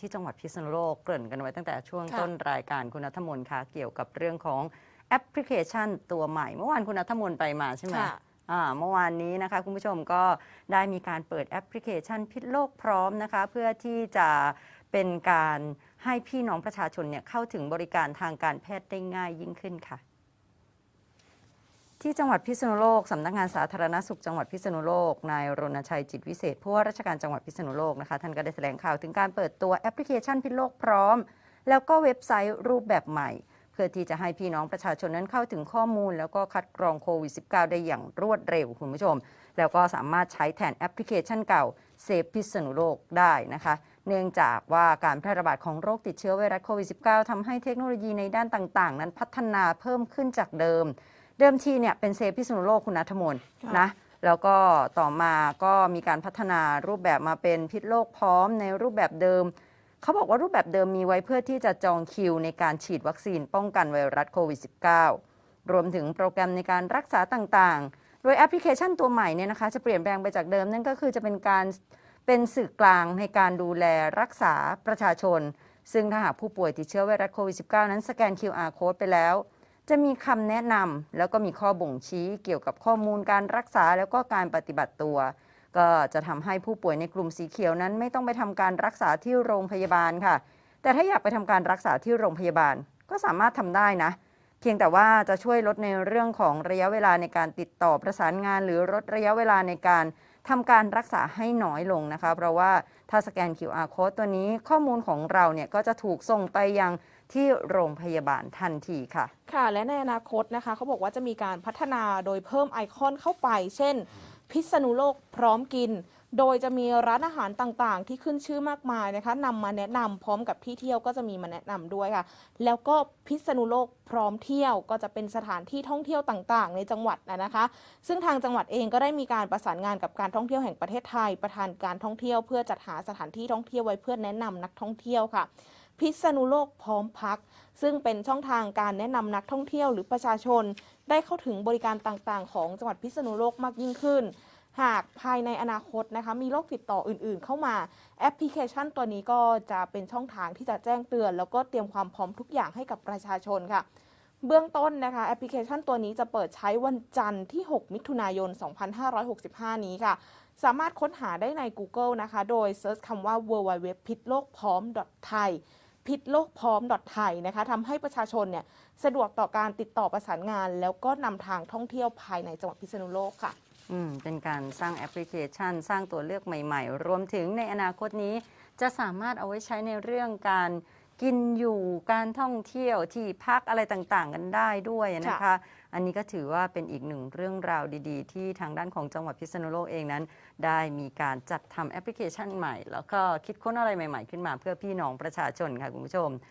ที่จังหวัดพิษณุโลกเกริ่นกันไว้ตั้งแต่ช่วงค่ะ ต้นรายการคุณนัทมนต์คะเกี่ยวกับเรื่องของแอปพลิเคชันตัวใหม่ เมื่อวานคุณนัทมนต์ไปมาใช่ไหม ค่ะ อ่าเมื่อวานนี้นะคะคุณผู้ชมก็ได้มีการเปิดแอปพลิเคชันพิษโลกพร้อมนะคะ เพื่อที่จะเป็นการให้พี่น้องประชาชนเนี่ยเข้าถึงบริการทางการแพทย์ได้ง่ายยิ่งขึ้นค่ะ ที่จังหวัดพิษณุโลกสำนักงานสาธารณสุขจังหวัดพิษณุโลกนายรณชัยจิตวิเศษผู้ว่าราชการจังหวัดพิษณุโลกนะคะท่านก็ได้แถลงข่าวถึงการเปิดตัวแอปพลิเคชันพิษโลกพร้อม แล้วก็เว็บไซต์รูปแบบใหม่ เพื่อที่จะให้พี่น้องประชาชนนั้นเข้าถึงข้อมูล แล้วก็คัดกรองโควิด -19 ได้อย่างรวดเร็วคุณผู้ชม แล้วก็สามารถใช้แทนแอปพลิเคชันเก่าเซฟพิษณุโลกได้นะคะ เนื่องจากว่าการแพร่ระบาดของโรคติดเชื้อไวรัสโควิด -19 ทำให้เทคโนโลยีในด้านต่างๆ นั้นพัฒนาเพิ่มขึ้นจากเดิม เดิมทีเนี่ยเป็นเซฟพิษณุโลกคุณนัทมนต์ค่ะนะแล้วก็ต่อมาก็มีการพัฒนารูปแบบมาเป็นพิษโลกพร้อมในรูปแบบเดิม เขาบอกว่ารูปแบบเดิมมีไว้เพื่อที่จะจองคิวในการฉีดวัคซีนป้องกันไวรัสโควิด -19 รวมถึงโปรแกรมในการรักษาต่างๆ โดยแอปพลิเคชันตัวใหม่เนี่ยนะคะจะเปลี่ยนแปลงไปจากเดิมนั่นก็คือจะเป็นการเป็นสื่อกลางในการดูแลรักษาประชาชน ซึ่งถ้าหากผู้ป่วยติดเชื้อไวรัสโควิด -19 นั้นสแกน QR code ไปแล้ว จะมีคำแนะนำแล้วก็มีข้อบ่งชี้เกี่ยวกับข้อมูลการรักษาแล้วก็การปฏิบัติตัว ก็จะทำให้ผู้ป่วยในกลุ่มสีเขียวนั้น ไม่ต้องไปทำการรักษาที่โรงพยาบาลค่ะ แต่ถ้าอยากไปทำการรักษาที่โรงพยาบาล ก็สามารถทำได้นะ เพียงแต่ว่าจะช่วยลดในเรื่องของระยะเวลาในการติดต่อประสานงาน หรือลดระยะเวลาในการ ทำการรักษาให้น้อยลงนะคะ เพราะว่าถ้าสแกน QR code ตัวนี้ข้อมูลของเราเนี่ยก็จะถูกส่งไปยังที่โรงพยาบาลทันทีค่ะ ค่ะ และในอนาคตนะคะ เขาบอกว่าจะมีการพัฒนาโดยเพิ่มไอคอนเข้าไป เช่น พิษณุโลกพร้อมกิน โดยจะมีร้านอาหารต่างๆ ที่ขึ้นชื่อมากมายนะคะนำมาแนะนำพร้อมกับที่เที่ยวก็จะมีมาแนะนำด้วยค่ะ แล้วก็พิษณุโลกพร้อมเที่ยวก็จะเป็นสถานที่ท่องเที่ยวต่างๆ ในจังหวัดนะนะคะ ซึ่งทางจังหวัดเองก็ได้มีการประสานงานกับการท่องเที่ยวแห่งประเทศไทย ประธานการท่องเที่ยวเพื่อจัดหาสถานที่ท่องเที่ยวไว้เพื่อแนะนำนักท่องเที่ยวค่ะพิษณุโลกพร้อมพัก ซึ่งเป็นช่องทางการแนะนำนักท่องเที่ยวหรือประชาชน ได้เข้าถึงบริการต่างๆ ของจังหวัดพิษณุโลกมากยิ่งขึ้น หากภายในอนาคตนะคะมีโรคติดต่ออื่นๆ เข้ามาแอปพลิเคชันตัวนี้ก็จะเป็นช่องทางที่จะแจ้งเตือน แล้วก็เตรียมความพร้อมทุกอย่างให้กับประชาชนค่ะ เบื้องต้นนะคะแอปพลิเคชันตัวนี้จะเปิดใช้วันจันทร์ที่ 6 มิถุนายน 2565 นี้ค่ะ สามารถค้นหาได้ใน Google นะคะ โดยเซิร์ชคำว่า www พิษโลกพร้อม .thai พิษโลกพร้อม .thai นะคะทำให้ประชาชนเนี่ยสะดวกต่อการติดต่อประสานงาน แล้วก็นำทางท่องเที่ยวภายในจังหวัดพิษณุโลกค่ะ อืมเป็นการสร้างแอปพลิเคชัน สร้างตัวเลือกใหม่ ๆ รวมถึงในอนาคตนี้ จะสามารถเอาไว้ใช้ในเรื่องการกินอยู่การท่องเที่ยวที่พักอะไรต่างๆ กันได้ด้วยนะคะ อันนี้ก็ถือว่าเป็นอีกหนึ่งเรื่องราวดีๆ ที่ทางด้านของจังหวัดพิษณุโลกเองนั้น ได้มีการจัดทำแอปพลิเคชันใหม่ แล้วก็คิดค้นอะไรใหม่ๆ ขึ้นมาเพื่อพี่น้องประชาชนค่ะคุณผู้ชม